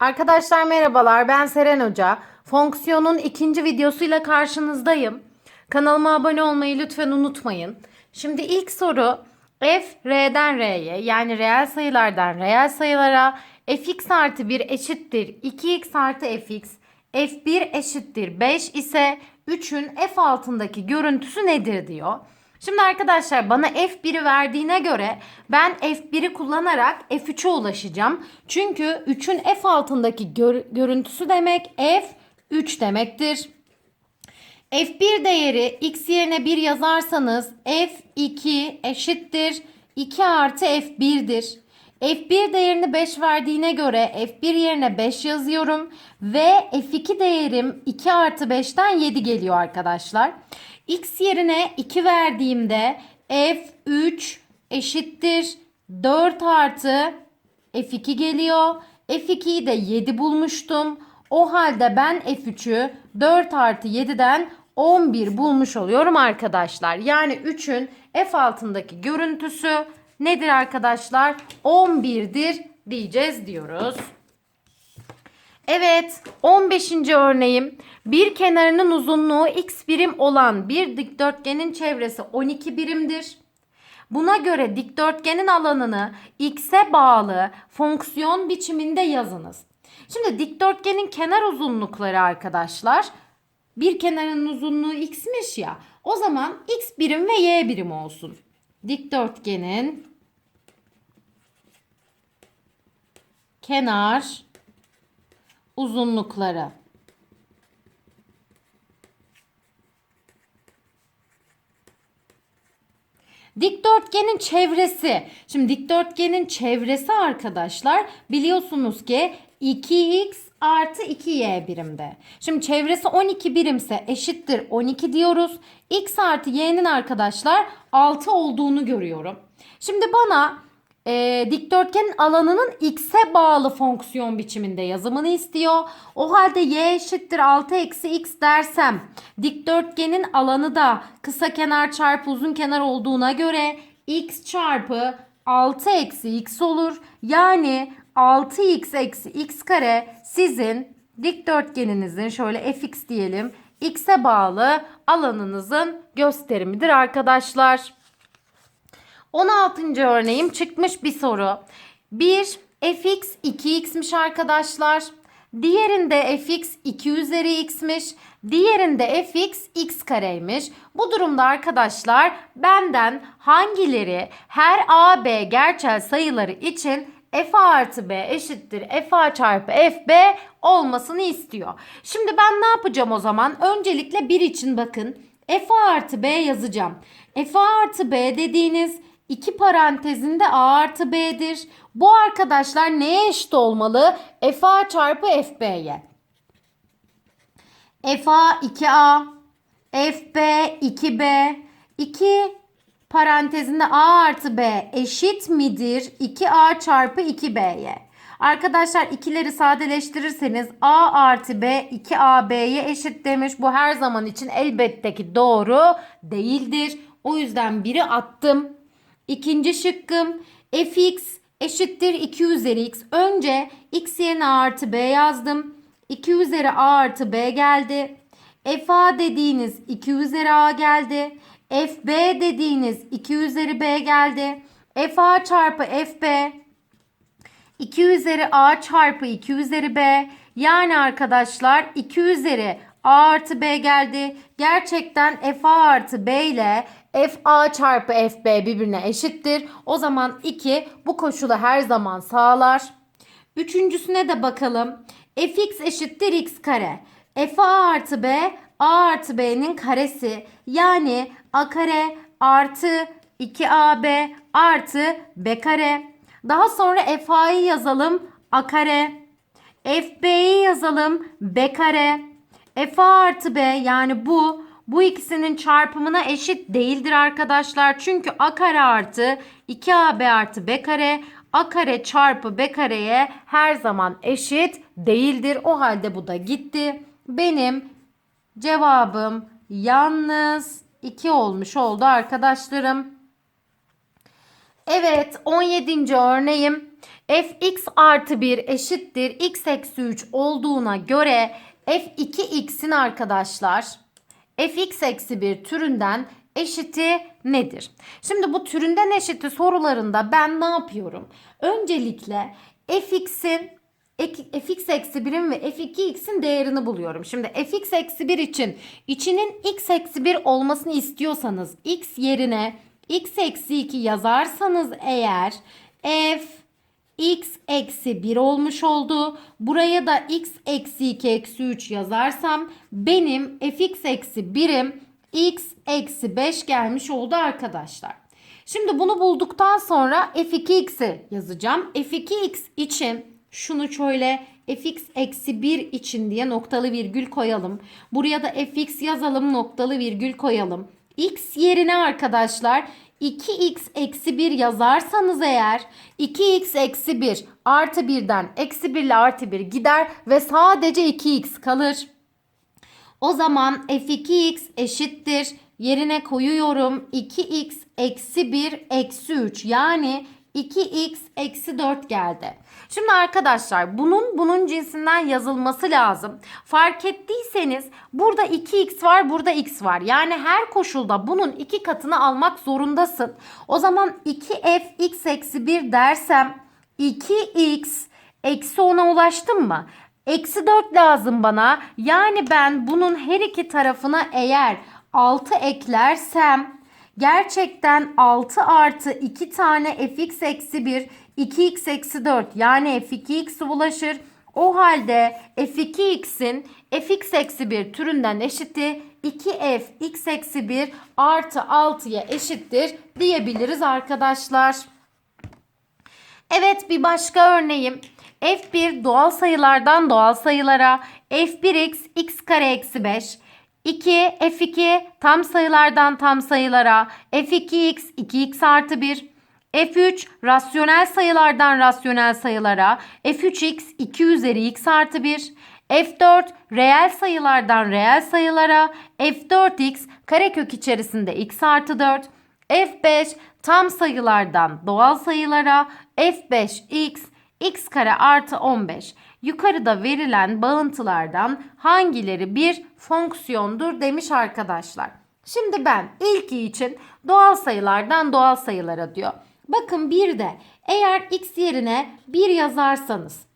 Arkadaşlar merhabalar ben Seren Hoca. Fonksiyonun ikinci videosuyla karşınızdayım. Kanalıma abone olmayı lütfen unutmayın. Şimdi ilk soru f r'den r'ye yani reel sayılardan reel sayılara fx artı 1 eşittir 2x artı fx f1 eşittir 5 ise 3'ün f altındaki görüntüsü nedir diyor. Şimdi arkadaşlar bana F1'i verdiğine göre ben F1'i kullanarak F3'e ulaşacağım. Çünkü 3'ün F altındaki gör- görüntüsü demek F3 demektir. F1 değeri x yerine 1 yazarsanız F2 eşittir 2 artı F1'dir. F1 değerini 5 verdiğine göre F1 yerine 5 yazıyorum ve F2 değerim 2 artı 5'ten 7 geliyor arkadaşlar. X yerine 2 verdiğimde F3 eşittir 4 artı F2 geliyor. F2'yi de 7 bulmuştum. O halde ben F3'ü 4 artı 7'den 11 bulmuş oluyorum arkadaşlar. Yani 3'ün F altındaki görüntüsü nedir arkadaşlar? 11'dir diyeceğiz diyoruz. Evet 15. örneğim bir kenarının uzunluğu x birim olan bir dikdörtgenin çevresi 12 birimdir. Buna göre dikdörtgenin alanını x'e bağlı fonksiyon biçiminde yazınız. Şimdi dikdörtgenin kenar uzunlukları arkadaşlar bir kenarın uzunluğu x'miş ya. O zaman x birim ve y birim olsun. Dikdörtgenin kenar uzunlukları. Dikdörtgenin çevresi. Şimdi dikdörtgenin çevresi arkadaşlar biliyorsunuz ki 2x artı 2y birimde. Şimdi çevresi 12 birimse eşittir 12 diyoruz. x artı y'nin arkadaşlar 6 olduğunu görüyorum. Şimdi bana e, dikdörtgenin alanının x'e bağlı fonksiyon biçiminde yazımını istiyor. O halde y eşittir 6 eksi x dersem dikdörtgenin alanı da kısa kenar çarpı uzun kenar olduğuna göre x çarpı 6 eksi x olur. Yani 6x eksi x kare sizin dikdörtgeninizin şöyle fx diyelim x'e bağlı alanınızın gösterimidir arkadaşlar. 16. örneğim çıkmış bir soru. Bir fx 2x'miş arkadaşlar. Diğerinde fx 2 üzeri x'miş. Diğerinde fx x kareymiş. Bu durumda arkadaşlar benden hangileri her a b gerçel sayıları için f a artı b eşittir f a çarpı f b olmasını istiyor. Şimdi ben ne yapacağım o zaman? Öncelikle 1 için bakın. f a artı b yazacağım. f a artı b dediğiniz iki parantezinde a artı b'dir. Bu arkadaşlar neye eşit olmalı? f a çarpı f b'ye. f a 2a, f b 2b, 2 parantezinde a artı b eşit midir? 2a çarpı 2b'ye. Arkadaşlar ikileri sadeleştirirseniz a artı b 2ab'ye eşit demiş. Bu her zaman için elbette ki doğru değildir. O yüzden biri attım. İkinci şıkkım fx eşittir 2 üzeri x. Önce x yerine a artı b yazdım. 2 üzeri a artı b geldi. fa dediğiniz 2 üzeri a geldi. fb dediğiniz 2 üzeri b geldi. fa çarpı fb 2 üzeri a çarpı 2 üzeri b. Yani arkadaşlar 2 üzeri a artı b geldi. Gerçekten fa artı b ile fa çarpı fb birbirine eşittir. O zaman 2 bu koşulu her zaman sağlar. Üçüncüsüne de bakalım. fx eşittir x kare. fa artı b a artı b'nin karesi. Yani a kare artı 2ab artı b kare. Daha sonra fa'yı yazalım a kare. fb'yi yazalım b kare. f artı b yani bu bu ikisinin çarpımına eşit değildir arkadaşlar. Çünkü a kare artı 2ab artı b kare a kare çarpı b kareye her zaman eşit değildir. O halde bu da gitti. Benim cevabım yalnız 2 olmuş oldu arkadaşlarım. Evet 17. örneğim. fx artı 1 eşittir x eksi 3 olduğuna göre f2x'in arkadaşlar fx eksi 1 türünden eşiti nedir? Şimdi bu türünden eşiti sorularında ben ne yapıyorum? Öncelikle fx'in fx eksi 1'in ve f2x'in değerini buluyorum. Şimdi fx eksi 1 için içinin x eksi 1 olmasını istiyorsanız x yerine x eksi 2 yazarsanız eğer f x eksi 1 olmuş oldu. Buraya da x eksi 2 eksi 3 yazarsam benim fx eksi 1'im x eksi 5 gelmiş oldu arkadaşlar. Şimdi bunu bulduktan sonra f2x'i yazacağım. f2x için şunu şöyle fx eksi 1 için diye noktalı virgül koyalım. Buraya da fx yazalım noktalı virgül koyalım. x yerine arkadaşlar 2x eksi 1 yazarsanız eğer 2x eksi 1 artı 1'den eksi 1 ile artı 1 gider ve sadece 2x kalır. O zaman f2x eşittir. Yerine koyuyorum 2x eksi 1 eksi 3 yani 2x eksi 4 geldi. Şimdi arkadaşlar bunun bunun cinsinden yazılması lazım. Fark ettiyseniz burada 2x var burada x var. Yani her koşulda bunun iki katını almak zorundasın. O zaman 2f x eksi 1 dersem 2x eksi 10'a ulaştım mı? Eksi 4 lazım bana. Yani ben bunun her iki tarafına eğer 6 eklersem gerçekten 6 artı 2 tane fx eksi 1 2x eksi 4 yani f2x ulaşır. O halde f2x'in fx eksi 1 türünden eşiti 2f x eksi 1 artı 6'ya eşittir diyebiliriz arkadaşlar. Evet bir başka örneğim. F1 doğal sayılardan doğal sayılara f1x x kare eksi 5 2 f2 tam sayılardan tam sayılara. F2x 2x artı 1 f3 rasyonel sayılardan rasyonel sayılara. F3x 2 üzeri x artı 1 f4 reel sayılardan reel sayılara. F4x karekök içerisinde x artı 4 f5 tam sayılardan doğal sayılara. F5x x kare artı 15. Yukarıda verilen bağıntılardan hangileri bir fonksiyondur demiş arkadaşlar. Şimdi ben ilki için doğal sayılardan doğal sayılara diyor. Bakın bir de eğer x yerine 1 yazarsanız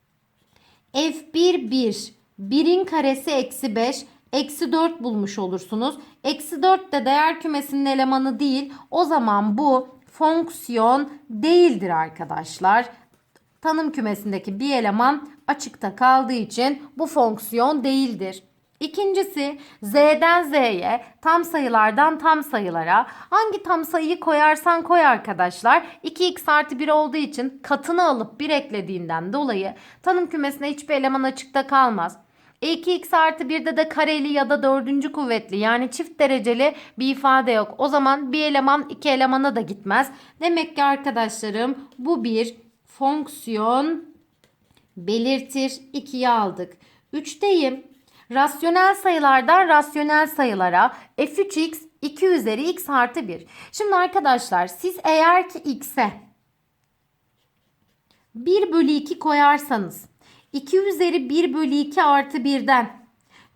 f1 1 1'in karesi eksi 5 eksi 4 bulmuş olursunuz. Eksi 4 de değer kümesinin elemanı değil. O zaman bu fonksiyon değildir arkadaşlar. Tanım kümesindeki bir eleman açıkta kaldığı için bu fonksiyon değildir. İkincisi z'den z'ye tam sayılardan tam sayılara hangi tam sayıyı koyarsan koy arkadaşlar 2x artı 1 olduğu için katını alıp 1 eklediğinden dolayı tanım kümesine hiçbir eleman açıkta kalmaz. E 2x artı 1'de de kareli ya da dördüncü kuvvetli yani çift dereceli bir ifade yok. O zaman bir eleman iki elemana da gitmez. Demek ki arkadaşlarım bu bir fonksiyon belirtir. 2'yi aldık. 3'teyim. Rasyonel sayılardan rasyonel sayılara f3x 2 üzeri x artı 1. Şimdi arkadaşlar siz eğer ki x'e 1 bölü 2 koyarsanız 2 üzeri 1 bölü 2 artı 1'den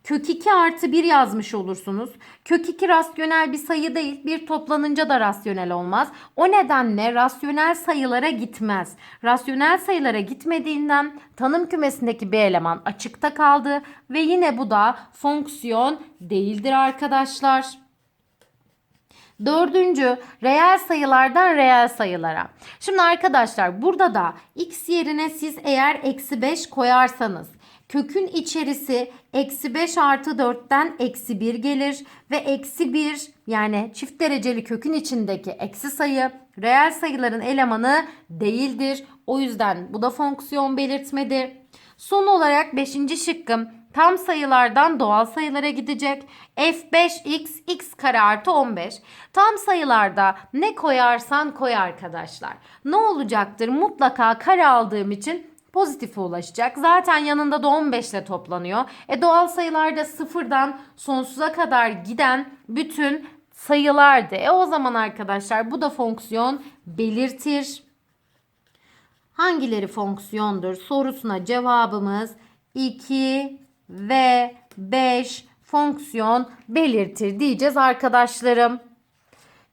kök 2 artı 1 yazmış olursunuz. Kök 2 rasyonel bir sayı değil. Bir toplanınca da rasyonel olmaz. O nedenle rasyonel sayılara gitmez. Rasyonel sayılara gitmediğinden tanım kümesindeki bir eleman açıkta kaldı. Ve yine bu da fonksiyon değildir arkadaşlar. Dördüncü reel sayılardan reel sayılara. Şimdi arkadaşlar burada da x yerine siz eğer eksi 5 koyarsanız kökün içerisi eksi 5 artı 4'ten eksi 1 gelir ve eksi 1 yani çift dereceli kökün içindeki eksi sayı reel sayıların elemanı değildir. O yüzden bu da fonksiyon belirtmedir. Son olarak 5. şıkkım tam sayılardan doğal sayılara gidecek. f5x x kare artı 15. Tam sayılarda ne koyarsan koy arkadaşlar. Ne olacaktır? Mutlaka kare aldığım için pozitife ulaşacak. Zaten yanında da 15 ile toplanıyor. E doğal sayılarda sıfırdan sonsuza kadar giden bütün sayılardı. E o zaman arkadaşlar bu da fonksiyon belirtir. hangileri fonksiyondur sorusuna cevabımız 2 ve 5 fonksiyon belirtir diyeceğiz arkadaşlarım.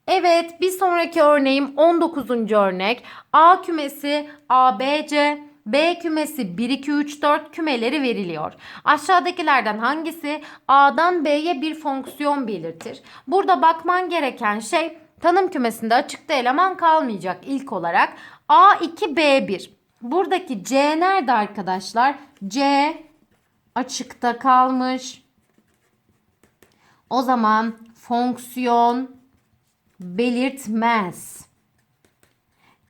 Evet bir sonraki örneğim 19. örnek. A kümesi ABC, B kümesi 1, 2, 3, 4 kümeleri veriliyor. Aşağıdakilerden hangisi A'dan B'ye bir fonksiyon belirtir? Burada bakman gereken şey tanım kümesinde açıkta eleman kalmayacak ilk olarak. A2, B1. Buradaki C nerede arkadaşlar? C açıkta kalmış. O zaman fonksiyon belirtmez.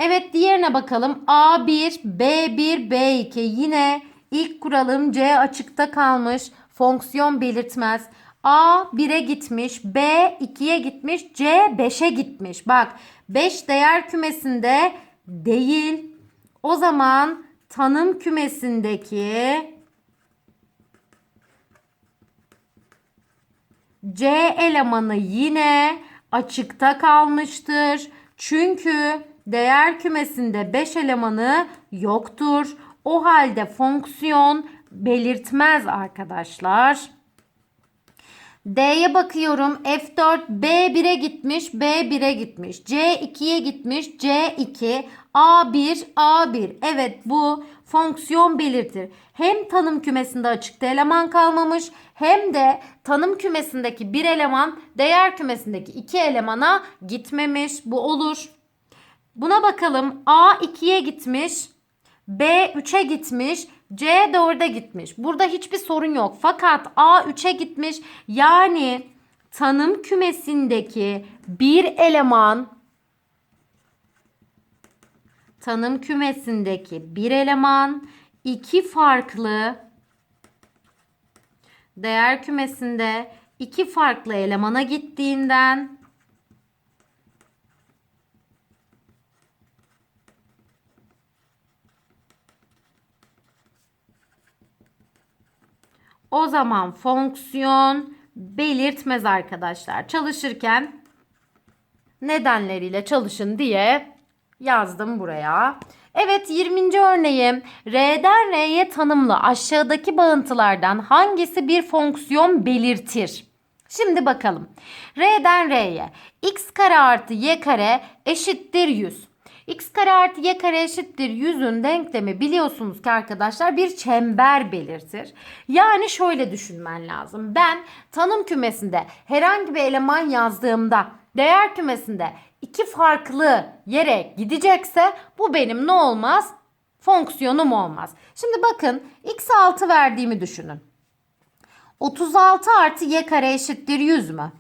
Evet diğerine bakalım. A1, B1, B2 yine ilk kuralım C açıkta kalmış. Fonksiyon belirtmez. A 1'e gitmiş, B 2'ye gitmiş, C 5'e gitmiş. Bak 5 değer kümesinde değil. O zaman tanım kümesindeki C elemanı yine açıkta kalmıştır. Çünkü değer kümesinde 5 elemanı yoktur. O halde fonksiyon belirtmez arkadaşlar. D'ye bakıyorum. F4 B1'e gitmiş, B1'e gitmiş. C2'ye gitmiş, C2. A1, A1. Evet bu fonksiyon belirtir. Hem tanım kümesinde açıkta eleman kalmamış hem de tanım kümesindeki bir eleman değer kümesindeki iki elemana gitmemiş. Bu olur. Buna bakalım. A 2'ye gitmiş. B 3'e gitmiş. C 4'e gitmiş. Burada hiçbir sorun yok. Fakat A 3'e gitmiş. Yani tanım kümesindeki bir eleman tanım kümesindeki bir eleman iki farklı değer kümesinde iki farklı elemana gittiğinden o zaman fonksiyon belirtmez arkadaşlar. Çalışırken nedenleriyle çalışın diye yazdım buraya. Evet 20. örneğim. R'den R'ye tanımlı aşağıdaki bağıntılardan hangisi bir fonksiyon belirtir? Şimdi bakalım. R'den R'ye x kare artı y kare eşittir 100. x kare artı y kare eşittir 100'ün denklemi biliyorsunuz ki arkadaşlar bir çember belirtir. Yani şöyle düşünmen lazım. Ben tanım kümesinde herhangi bir eleman yazdığımda değer kümesinde iki farklı yere gidecekse bu benim ne olmaz? Fonksiyonum olmaz. Şimdi bakın x 6 verdiğimi düşünün. 36 artı y kare eşittir 100 mü?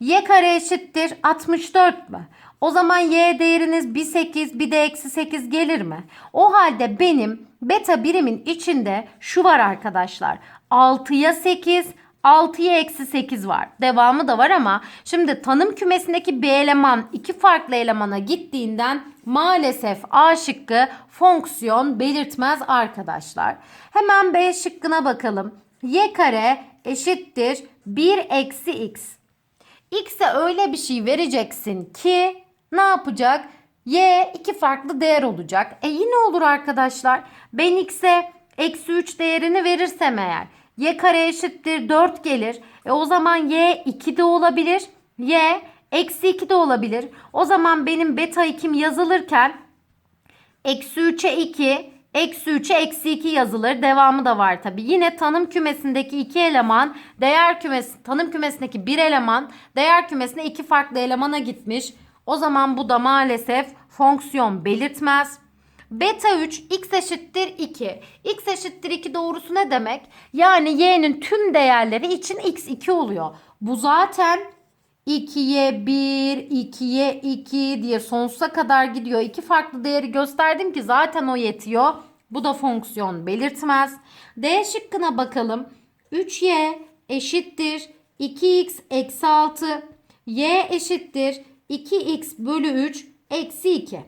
y kare eşittir 64 mü? O zaman y değeriniz bir 8 bir de eksi 8 gelir mi? O halde benim beta birimin içinde şu var arkadaşlar. 6'ya 8 6'ya eksi 8 var. Devamı da var ama şimdi tanım kümesindeki bir eleman iki farklı elemana gittiğinden maalesef A şıkkı fonksiyon belirtmez arkadaşlar. Hemen B şıkkına bakalım. Y kare eşittir 1 eksi x. X'e öyle bir şey vereceksin ki ne yapacak? Y iki farklı değer olacak. E yine olur arkadaşlar. Ben x'e eksi 3 değerini verirsem eğer y kare eşittir 4 gelir. E o zaman y 2 de olabilir. Y eksi 2 de olabilir. O zaman benim beta 2'm yazılırken eksi 3'e 2 eksi 3'e eksi 2 yazılır. Devamı da var tabi. Yine tanım kümesindeki iki eleman değer kümesi tanım kümesindeki bir eleman değer kümesine iki farklı elemana gitmiş. O zaman bu da maalesef fonksiyon belirtmez. Beta 3 x eşittir 2. x eşittir 2 doğrusu ne demek? Yani y'nin tüm değerleri için x 2 oluyor. Bu zaten 2'ye 1, 2'ye 2 diye sonsuza kadar gidiyor. İki farklı değeri gösterdim ki zaten o yetiyor. Bu da fonksiyon belirtmez. D şıkkına bakalım. 3y eşittir 2x eksi 6. y eşittir 2x bölü 3 eksi 2.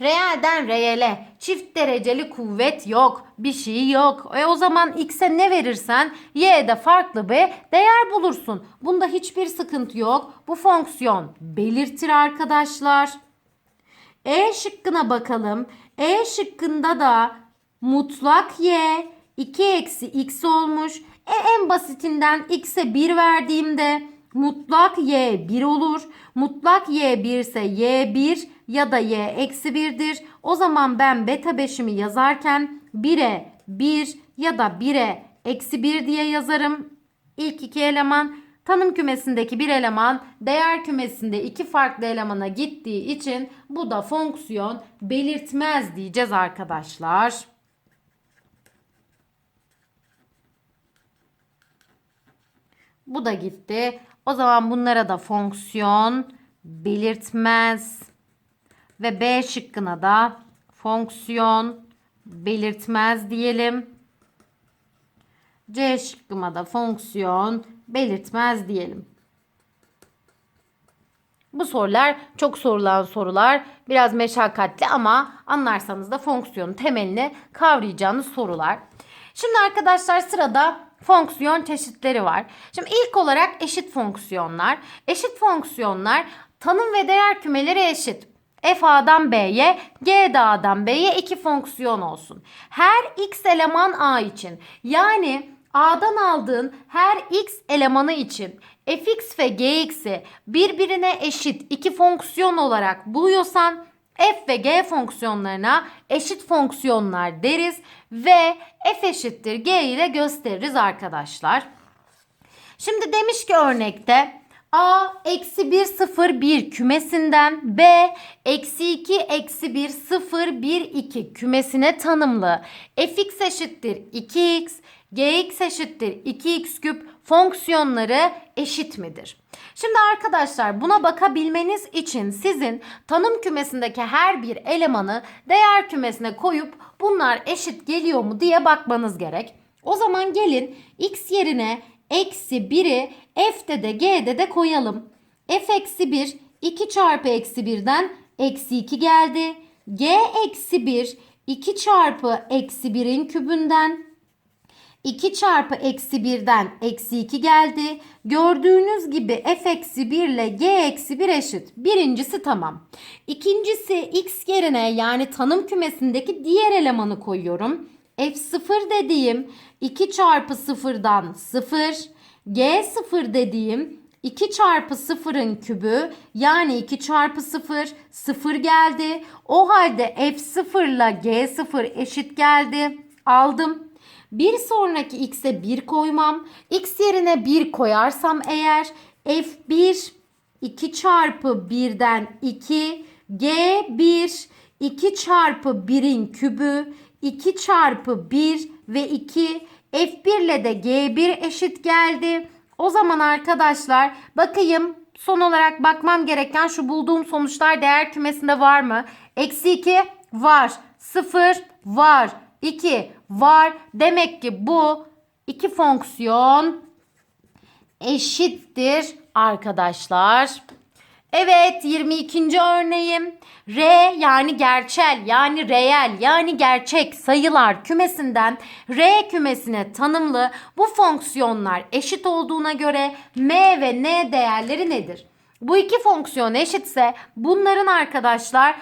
Reelden reele çift dereceli kuvvet yok. Bir şey yok. E o zaman x'e ne verirsen y'de farklı bir değer bulursun. Bunda hiçbir sıkıntı yok. Bu fonksiyon belirtir arkadaşlar. E şıkkına bakalım. E şıkkında da mutlak y 2 eksi x olmuş. E en basitinden x'e 1 verdiğimde mutlak y 1 olur. Mutlak y 1 ise y 1 ya da y eksi 1'dir. O zaman ben beta 5'imi yazarken 1'e 1 ya da 1'e eksi 1 diye yazarım. İlk iki eleman tanım kümesindeki bir eleman değer kümesinde iki farklı elemana gittiği için bu da fonksiyon belirtmez diyeceğiz arkadaşlar. Bu da gitti. O zaman bunlara da fonksiyon belirtmez. Ve B şıkkına da fonksiyon belirtmez diyelim. C şıkkıma da fonksiyon belirtmez diyelim. Bu sorular çok sorulan sorular. Biraz meşakkatli ama anlarsanız da fonksiyonun temelini kavrayacağınız sorular. Şimdi arkadaşlar sırada fonksiyon çeşitleri var. Şimdi ilk olarak eşit fonksiyonlar. Eşit fonksiyonlar tanım ve değer kümeleri eşit. F A'dan B'ye, G A'dan B'ye iki fonksiyon olsun. Her x eleman A için yani A'dan aldığın her x elemanı için fx ve gx'i birbirine eşit iki fonksiyon olarak buluyorsan f ve g fonksiyonlarına eşit fonksiyonlar deriz ve f eşittir g ile gösteririz arkadaşlar. Şimdi demiş ki örnekte a eksi 1 0 1 kümesinden b eksi 2 eksi 1 0 1 2 kümesine tanımlı fx eşittir 2x gx eşittir 2x küp fonksiyonları eşit midir? Şimdi arkadaşlar buna bakabilmeniz için sizin tanım kümesindeki her bir elemanı değer kümesine koyup bunlar eşit geliyor mu diye bakmanız gerek. O zaman gelin x yerine eksi 1'i f'de de g'de de koyalım. f eksi 1 2 çarpı eksi 1'den eksi 2 geldi. g eksi 1 2 çarpı eksi 1'in kübünden 2 çarpı eksi 1'den eksi 2 geldi. Gördüğünüz gibi f eksi 1 ile g eksi 1 eşit. Birincisi tamam. İkincisi x yerine yani tanım kümesindeki diğer elemanı koyuyorum. f0 dediğim 2 çarpı 0'dan 0. g0 dediğim 2 çarpı 0'ın kübü yani 2 çarpı 0 0 geldi. O halde f0 ile g0 eşit geldi. Aldım. Bir sonraki x'e 1 koymam. x yerine 1 koyarsam eğer f1 2 çarpı 1'den 2 g1 2 çarpı 1'in kübü 2 çarpı 1 ve 2 f1 ile de g1 eşit geldi. O zaman arkadaşlar bakayım son olarak bakmam gereken şu bulduğum sonuçlar değer kümesinde var mı? Eksi 2 var. 0 var. 2 var. Demek ki bu iki fonksiyon eşittir arkadaşlar. Evet 22. örneğim. R yani gerçel yani reel yani gerçek sayılar kümesinden R kümesine tanımlı bu fonksiyonlar eşit olduğuna göre M ve N değerleri nedir? Bu iki fonksiyon eşitse bunların arkadaşlar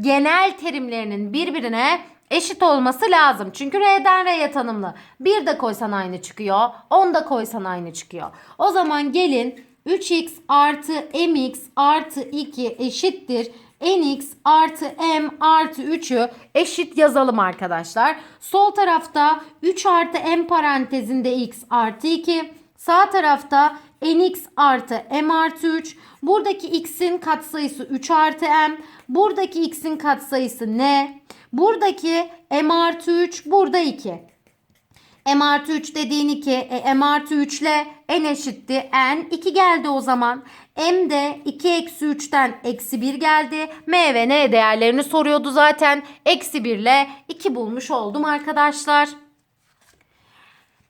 genel terimlerinin birbirine eşit olması lazım. Çünkü R'den R'ye tanımlı. Bir de koysan aynı çıkıyor. 10 da koysan aynı çıkıyor. O zaman gelin 3x artı mx artı 2 eşittir. nx artı m artı 3'ü eşit yazalım arkadaşlar. Sol tarafta 3 artı m parantezinde x artı 2. Sağ tarafta nx artı m artı 3. Buradaki x'in katsayısı 3 artı m. Buradaki x'in katsayısı n. Buradaki m artı 3 burada 2. m artı 3 dediğin 2. E, m artı 3 ile n eşitti. n 2 geldi o zaman. m de 2 eksi 3'ten eksi 1 geldi. m ve n değerlerini soruyordu zaten. Eksi 1 ile 2 bulmuş oldum arkadaşlar.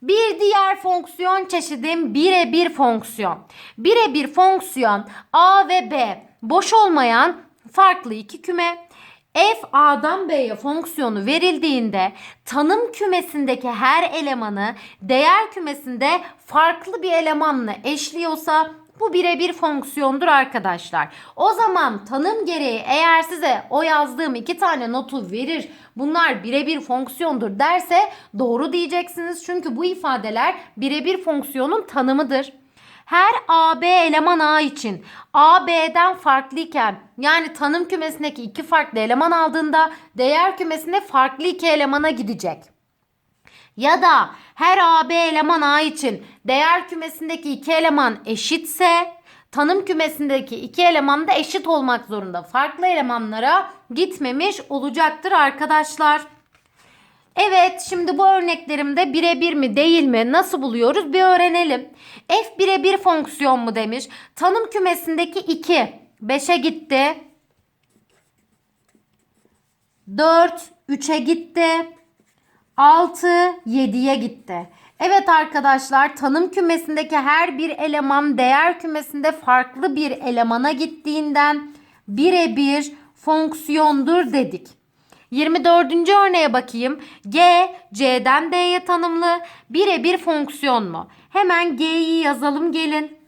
Bir diğer fonksiyon çeşidim birebir fonksiyon. Birebir fonksiyon A ve B boş olmayan farklı iki küme. F A'dan B'ye fonksiyonu verildiğinde tanım kümesindeki her elemanı değer kümesinde farklı bir elemanla eşliyorsa Bu birebir fonksiyondur arkadaşlar. O zaman tanım gereği eğer size o yazdığım iki tane notu verir bunlar birebir fonksiyondur derse doğru diyeceksiniz. Çünkü bu ifadeler birebir fonksiyonun tanımıdır. Her AB eleman A için A B'den farklıyken yani tanım kümesindeki iki farklı eleman aldığında değer kümesinde farklı iki elemana gidecek. Ya da her AB eleman A için değer kümesindeki iki eleman eşitse tanım kümesindeki iki eleman da eşit olmak zorunda. Farklı elemanlara gitmemiş olacaktır arkadaşlar. Evet şimdi bu örneklerimde birebir mi değil mi nasıl buluyoruz bir öğrenelim. F birebir fonksiyon mu demiş. Tanım kümesindeki 2 5'e gitti. 4 3'e gitti. 6 7'ye gitti. Evet arkadaşlar tanım kümesindeki her bir eleman değer kümesinde farklı bir elemana gittiğinden birebir fonksiyondur dedik. 24. örneğe bakayım. G, C'den D'ye tanımlı birebir fonksiyon mu? Hemen G'yi yazalım gelin.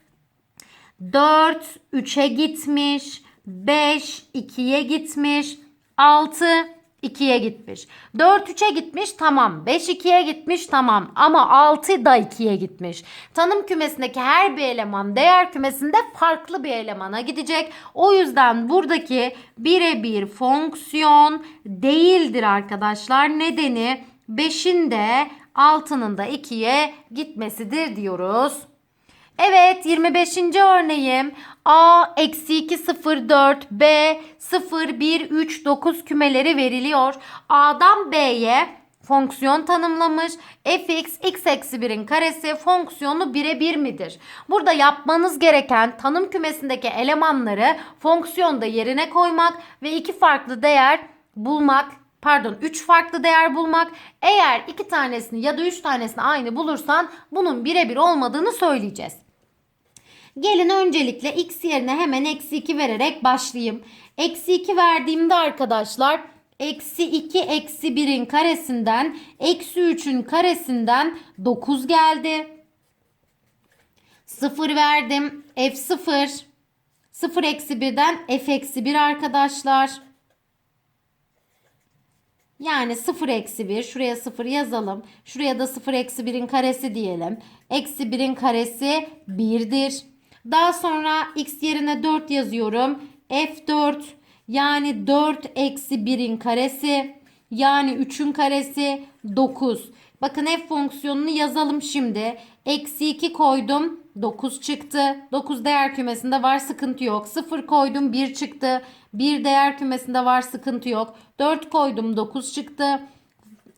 4 3'e gitmiş. 5 2'ye gitmiş. 6 2'ye gitmiş. 4 3'e gitmiş tamam. 5 2'ye gitmiş tamam. Ama 6 da 2'ye gitmiş. Tanım kümesindeki her bir eleman değer kümesinde farklı bir elemana gidecek. O yüzden buradaki birebir fonksiyon değildir arkadaşlar. Nedeni 5'in de 6'nın da 2'ye gitmesidir diyoruz. Evet 25. örneğim A eksi 2 0 4 B 0 1 3 9 kümeleri veriliyor. A'dan B'ye fonksiyon tanımlamış. fx x eksi 1'in karesi fonksiyonu birebir midir? Burada yapmanız gereken tanım kümesindeki elemanları fonksiyonda yerine koymak ve iki farklı değer bulmak pardon 3 farklı değer bulmak. Eğer iki tanesini ya da 3 tanesini aynı bulursan bunun birebir olmadığını söyleyeceğiz. Gelin öncelikle x yerine hemen eksi 2 vererek başlayayım. Eksi 2 verdiğimde arkadaşlar eksi 2 eksi 1'in karesinden eksi 3'ün karesinden 9 geldi. 0 verdim. F0 0 eksi 1'den f eksi 1 arkadaşlar. Yani 0 eksi 1. Şuraya 0 yazalım. Şuraya da 0 eksi 1'in karesi diyelim. Eksi 1'in karesi 1'dir. Daha sonra x yerine 4 yazıyorum. F4 yani 4 eksi 1'in karesi yani 3'ün karesi 9. Bakın f fonksiyonunu yazalım şimdi. Eksi 2 koydum 9 çıktı. 9 değer kümesinde var sıkıntı yok. 0 koydum 1 çıktı. 1 değer kümesinde var sıkıntı yok. 4 koydum 9 çıktı.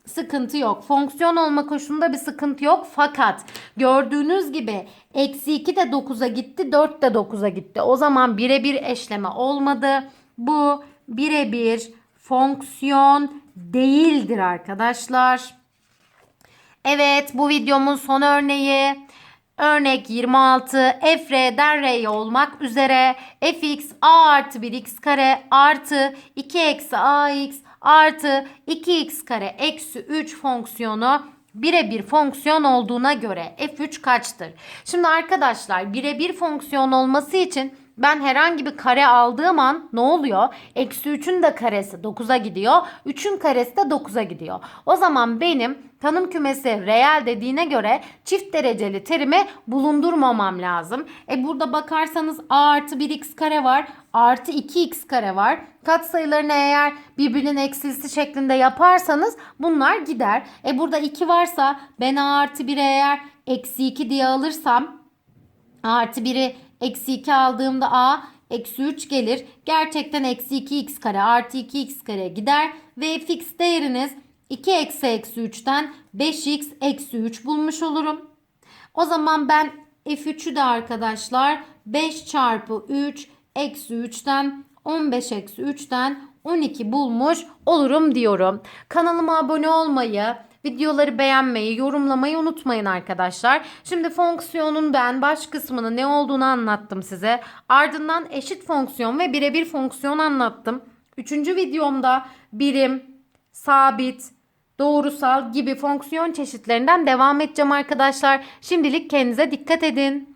Sıkıntı yok. Fonksiyon olma koşulunda bir sıkıntı yok. Fakat gördüğünüz gibi eksi 2 de 9'a gitti. 4 de 9'a gitti. O zaman birebir eşleme olmadı. Bu birebir fonksiyon değildir arkadaşlar. Evet bu videomun son örneği. Örnek 26 f r'den r'ye olmak üzere fx a artı 1 x kare artı 2 eksi ax artı 2x kare eksi 3 fonksiyonu birebir fonksiyon olduğuna göre f3 kaçtır? Şimdi arkadaşlar birebir fonksiyon olması için ben herhangi bir kare aldığım an ne oluyor? Eksi 3'ün de karesi 9'a gidiyor. 3'ün karesi de 9'a gidiyor. O zaman benim tanım kümesi reel dediğine göre çift dereceli terimi bulundurmamam lazım. E burada bakarsanız a artı 1x kare var. Artı 2x kare var. Katsayılarını eğer birbirinin eksilisi şeklinde yaparsanız bunlar gider. E burada 2 varsa ben a artı 1'e eğer eksi 2 diye alırsam a artı 1'i Eksi 2 aldığımda a eksi 3 gelir. Gerçekten eksi 2x kare artı 2x kare gider. Ve fx değeriniz 2 eksi eksi 3'ten 5x eksi 3 bulmuş olurum. O zaman ben f3'ü de arkadaşlar 5 çarpı 3 eksi 3'ten 15 eksi 3'ten 12 bulmuş olurum diyorum. Kanalıma abone olmayı, Videoları beğenmeyi, yorumlamayı unutmayın arkadaşlar. Şimdi fonksiyonun ben baş kısmını ne olduğunu anlattım size. Ardından eşit fonksiyon ve birebir fonksiyon anlattım. Üçüncü videomda birim, sabit, doğrusal gibi fonksiyon çeşitlerinden devam edeceğim arkadaşlar. Şimdilik kendinize dikkat edin.